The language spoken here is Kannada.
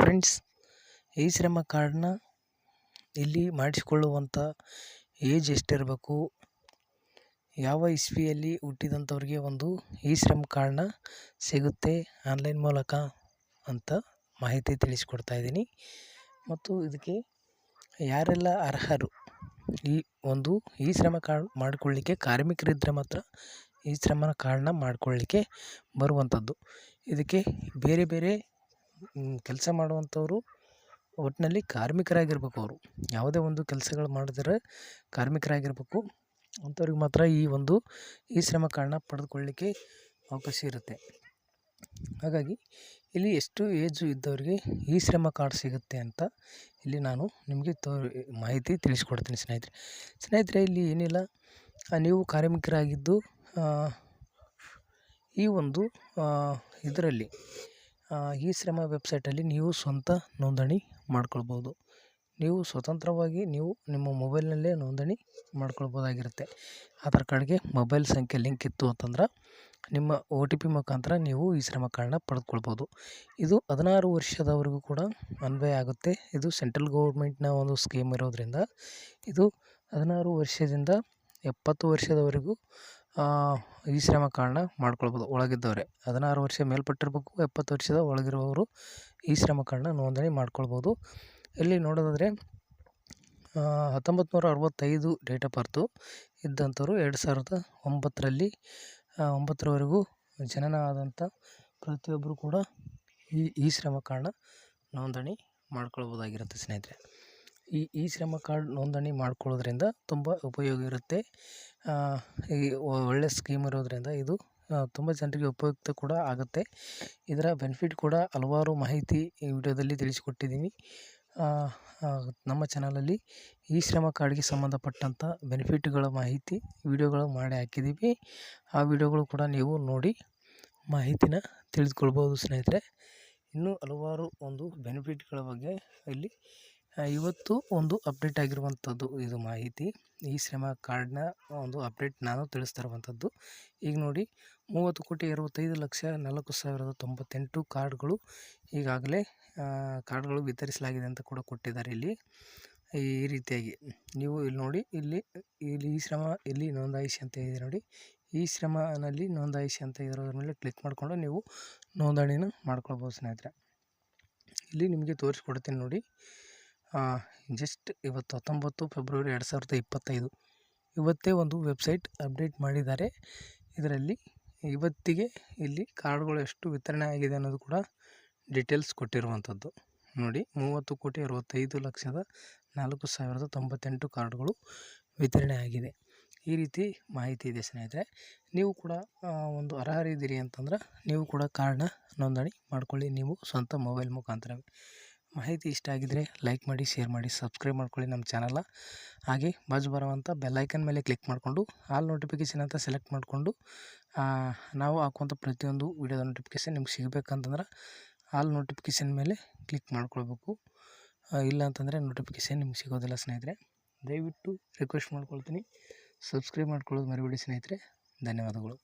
ಫ್ರೆಂಡ್ಸ್ ಈ ಶ್ರಮ ಕಾರ್ಡ್ನ ಇಲ್ಲಿ ಮಾಡಿಸಿಕೊಳ್ಳುವಂಥ ಏಜ್ ಎಷ್ಟಿರಬೇಕು, ಯಾವ ಇಸ್ವಿಯಲ್ಲಿ ಹುಟ್ಟಿದಂಥವ್ರಿಗೆ ಒಂದು ಈ ಶ್ರಮ್ ಕಾರ್ಡ್ನ ಸಿಗುತ್ತೆ ಆನ್ಲೈನ್ ಮೂಲಕ ಅಂತ ಮಾಹಿತಿ ತಿಳಿಸ್ಕೊಡ್ತಾ ಇದ್ದೀನಿ. ಮತ್ತು ಇದಕ್ಕೆ ಯಾರೆಲ್ಲ ಅರ್ಹರು? ಈ ಒಂದು ಈ ಶ್ರಮ ಕಾರ್ಡ್ ಮಾಡಿಕೊಳ್ಳಿಕ್ಕೆ ಕಾರ್ಮಿಕರಿದ್ದರೆ ಮಾತ್ರ ಈ ಶ್ರಮ ಕಾರ್ಡ್ನ ಮಾಡಿಕೊಳ್ಳಿಕ್ಕೆ ಬರುವಂಥದ್ದು. ಇದಕ್ಕೆ ಬೇರೆ ಬೇರೆ ಕೆಲಸ ಮಾಡುವಂಥವರು ಒಟ್ಟಿನಲ್ಲಿ ಕಾರ್ಮಿಕರಾಗಿರ್ಬೇಕು ಅವರು. ಯಾವುದೇ ಒಂದು ಕೆಲಸಗಳು ಮಾಡಿದ್ರೆ ಕಾರ್ಮಿಕರಾಗಿರಬೇಕು. ಅಂಥವ್ರಿಗೆ ಮಾತ್ರ ಈ ಒಂದು, ಈ ಶ್ರಮ ಕಾರ್ಡ್ನ ಪಡೆದುಕೊಳ್ಳಿಕ್ಕೆ ಅವಕಾಶ ಇರುತ್ತೆ. ಹಾಗಾಗಿ ಇಲ್ಲಿ ಎಷ್ಟು ಏಜು ಇದ್ದವರಿಗೆ ಈ ಶ್ರಮ ಕಾರ್ಡ್ ಸಿಗುತ್ತೆ ಅಂತ ಇಲ್ಲಿ ನಾನು ನಿಮಗೆ ತೋ, ಮಾಹಿತಿ ತಿಳಿಸ್ಕೊಡ್ತೀನಿ ಸ್ನೇಹಿತರೆ. ಸ್ನೇಹಿತರೆ, ಇಲ್ಲಿ ಏನಿಲ್ಲ. ನೀವು ಕಾರ್ಮಿಕರಾಗಿದ್ದು ಈ ಒಂದು ಇದರಲ್ಲಿ ಈ ಶ್ರಮ ವೆಬ್ಸೈಟಲ್ಲಿ ನೀವು ಸ್ವಂತ ನೋಂದಣಿ ಮಾಡ್ಕೊಳ್ಬೋದು. ನೀವು ಸ್ವತಂತ್ರವಾಗಿ ನೀವು ನಿಮ್ಮ ಮೊಬೈಲ್ನಲ್ಲೇ ನೋಂದಣಿ ಮಾಡ್ಕೊಳ್ಬೋದಾಗಿರುತ್ತೆ. ಆಧಾರ್ ಕಾರ್ಡ್ಗೆ ಮೊಬೈಲ್ ಸಂಖ್ಯೆ ಲಿಂಕ್ ಇತ್ತು ಅಂತಂದ್ರೆ ನಿಮ್ಮ ಒ ಟಿ ಪಿ ಮುಖಾಂತರ ನೀವು ಈ ಶ್ರಮ ಕಾರ್ಡ್ನ ಪಡೆದುಕೊಳ್ಬೋದು. ಇದು ಹದಿನಾರು ವರ್ಷದವರೆಗೂ ಕೂಡ ಅನ್ವಯ ಆಗುತ್ತೆ. ಇದು ಸೆಂಟ್ರಲ್ ಗೌರ್ಮೆಂಟ್ನ ಒಂದು ಸ್ಕೀಮ್ ಇರೋದರಿಂದ ಇದು ಹದಿನಾರು ವರ್ಷದಿಂದ ಎಪ್ಪತ್ತು ವರ್ಷದವರೆಗೂ ಈ ಶ್ರಮ ಕಾರ್ಡ್ನ ಮಾಡ್ಕೊಳ್ಬೋದು. ಒಳಗಿದ್ದವರೇ. ಹದಿನಾರು ವರ್ಷ ಮೇಲ್ಪಟ್ಟಿರಬೇಕು, ಎಪ್ಪತ್ತು ವರ್ಷದ ಒಳಗಿರುವವರು ಈ ಶ್ರಮ ಕಾರ್ಡ್ನ ನೋಂದಣಿ ಮಾಡ್ಕೊಳ್ಬೋದು. ಇಲ್ಲಿ ನೋಡೋದಾದರೆ ಹತ್ತೊಂಬತ್ತು ಅರವತ್ತೈದು ಡೇಟ್ ಆಫ್ ಬರ್ತು ಇದ್ದಂಥವ್ರು ಎರಡು ಸಾವಿರದ ಒಂಬತ್ತರಲ್ಲಿ ಒಂಬತ್ತರವರೆಗೂ ಜನನ ಆದಂಥ ಪ್ರತಿಯೊಬ್ಬರು ಕೂಡ ಈ ಈ ಶ್ರಮ ಕಾರ್ಡ್ನ ನೋಂದಣಿ ಮಾಡ್ಕೊಳ್ಬೋದಾಗಿರುತ್ತೆ ಸ್ನೇಹಿತರೆ. ಈ ಇ ಶ್ರಮ ಕಾರ್ಡ್ ನೋಂದಣಿ ಮಾಡ್ಕೊಳ್ಳೋದ್ರಿಂದ ತುಂಬ ಉಪಯೋಗ ಇರುತ್ತೆ. ಈ ಒಳ್ಳೆಯ ಸ್ಕೀಮ್ ಇರೋದರಿಂದ ಇದು ತುಂಬ ಜನರಿಗೆ ಉಪಯುಕ್ತ ಕೂಡ ಆಗುತ್ತೆ. ಇದರ ಬೆನಿಫಿಟ್ ಕೂಡ ಹಲವಾರು ಮಾಹಿತಿ ಈ ವಿಡಿಯೋದಲ್ಲಿ ತಿಳಿಸಿಕೊಟ್ಟಿದ್ದೀನಿ. ನಮ್ಮ ಚಾನಲಲ್ಲಿ ಈ ಶ್ರಮ ಕಾರ್ಡ್ಗೆ ಸಂಬಂಧಪಟ್ಟಂಥ ಬೆನಿಫಿಟ್ಗಳ ಮಾಹಿತಿ, ವಿಡಿಯೋಗಳು ಮಾಡಿ ಹಾಕಿದ್ದೀವಿ. ಆ ವಿಡಿಯೋಗಳು ಕೂಡ ನೀವು ನೋಡಿ ಮಾಹಿತಿನ ತಿಳಿದುಕೊಳ್ಬೋದು ಸ್ನೇಹಿತರೆ. ಇನ್ನೂ ಹಲವಾರು ಒಂದು ಬೆನಿಫಿಟ್ಗಳ ಬಗ್ಗೆ ಇಲ್ಲಿ ಇವತ್ತು ಒಂದು ಅಪ್ಡೇಟ್ ಆಗಿರುವಂಥದ್ದು ಇದು ಮಾಹಿತಿ. ಈ ಶ್ರಮ ಕಾರ್ಡ್ನ ಒಂದು ಅಪ್ಡೇಟ್ ನಾನು ತಿಳಿಸ್ತಾ ಇರುವಂಥದ್ದು. ಈಗ ನೋಡಿ, ಮೂವತ್ತು ಕೋಟಿ ಅರವತ್ತೈದು ಲಕ್ಷ ನಾಲ್ಕು ಸಾವಿರದ ತೊಂಬತ್ತೆಂಟು ಕಾರ್ಡ್ಗಳು ಈಗಾಗಲೇ ಕಾರ್ಡ್ಗಳು ವಿತರಿಸಲಾಗಿದೆ ಅಂತ ಕೂಡ ಕೊಟ್ಟಿದ್ದಾರೆ ಇಲ್ಲಿ. ಈ ರೀತಿಯಾಗಿ ನೀವು ಇಲ್ಲಿ ನೋಡಿ, ಇಲ್ಲಿ ಇಲ್ಲಿ ಈ ಶ್ರಮ ಇಲ್ಲಿ ನೋಂದಾಯಿಸಿ ಅಂತ ಇದೆ ನೋಡಿ. ಈ ಶ್ರಮನಲ್ಲಿ ನೋಂದಾಯಿಸಿ ಅಂತ ಇರೋದ್ರ ಮೇಲೆ ಕ್ಲಿಕ್ ಮಾಡಿಕೊಂಡು ನೀವು ನೋಂದಣಿನ ಮಾಡ್ಕೊಳ್ಬೋದು ಸ್ನೇಹಿತರೆ. ಇಲ್ಲಿ ನಿಮಗೆ ತೋರಿಸ್ಕೊಡ್ತೀನಿ ನೋಡಿ. ಜಸ್ಟ್ ಇವತ್ತು ಹತ್ತೊಂಬತ್ತು ಫೆಬ್ರವರಿ ಎರಡು ಸಾವಿರದ ಇಪ್ಪತ್ತೈದು. ಇವತ್ತೇ ಒಂದು ವೆಬ್ಸೈಟ್ ಅಪ್ಡೇಟ್ ಮಾಡಿದ್ದಾರೆ. ಇದರಲ್ಲಿ ಇವತ್ತಿಗೆ ಇಲ್ಲಿ ಕಾರ್ಡ್ಗಳು ಎಷ್ಟು ವಿತರಣೆ ಆಗಿದೆ ಅನ್ನೋದು ಕೂಡ ಡೀಟೇಲ್ಸ್ ಕೊಟ್ಟಿರುವಂಥದ್ದು. ನೋಡಿ, ಮೂವತ್ತು ಕೋಟಿ ಅರವತ್ತೈದು ಲಕ್ಷದ ನಾಲ್ಕು ಸಾವಿರದ ತೊಂಬತ್ತೆಂಟು ಕಾರ್ಡ್ಗಳು ವಿತರಣೆ ಆಗಿದೆ. ಈ ರೀತಿ ಮಾಹಿತಿ ಇದೆ ಸ್ನೇಹಿತರೆ. ನೀವು ಕೂಡ ಒಂದು ಅರ್ಹರಿದ್ದೀರಿ ಅಂತಂದ್ರೆ ನೀವು ಕೂಡ ಕಾರ್ಡ್ನ ನೋಂದಣಿ ಮಾಡ್ಕೊಳ್ಳಿ. ನೀವು ಸ್ವಂತ ಮೊಬೈಲ್ ಮುಖಾಂತರವೇ. ಮಾಹಿತಿ ಇಷ್ಟ ಆಗಿದ್ದರೆ ಲೈಕ್ ಮಾಡಿ, ಶೇರ್ ಮಾಡಿ, ಸಬ್ಸ್ಕ್ರೈಬ್ ಮಾಡ್ಕೊಳ್ಳಿ ನಮ್ಮ ಚಾನಲ್ನ. ಹಾಗೆ ಬಾಜು ಬರುವಂಥ ಬೆಲ್ಲೈಕನ್ ಮೇಲೆ ಕ್ಲಿಕ್ ಮಾಡಿಕೊಂಡು, ಆಲ್ ನೋಟಿಫಿಕೇಷನ್ ಅಂತ ಸೆಲೆಕ್ಟ್ ಮಾಡಿಕೊಂಡು ನಾವು ಹಾಕುವಂಥ ಪ್ರತಿಯೊಂದು ವೀಡಿಯೋದ ನೋಟಿಫಿಕೇಷನ್ ನಿಮ್ಗೆ ಸಿಗಬೇಕಂತಂದ್ರೆ ಆಲ್ ನೋಟಿಫಿಕೇಷನ್ ಮೇಲೆ ಕ್ಲಿಕ್ ಮಾಡ್ಕೊಳ್ಬೇಕು. ಇಲ್ಲ ಅಂತಂದರೆ ನೋಟಿಫಿಕೇಷನ್ ನಿಮ್ಗೆ ಸಿಗೋದಿಲ್ಲ ಸ್ನೇಹಿತರೆ. ದಯವಿಟ್ಟು ರಿಕ್ವೆಸ್ಟ್ ಮಾಡ್ಕೊಳ್ತೀನಿ. ಸಬ್ಸ್ಕ್ರೈಬ್ ಮಾಡ್ಕೊಳ್ಳೋದು ಮರಿಬೇಡಿ ಸ್ನೇಹಿತರೆ. ಧನ್ಯವಾದಗಳು.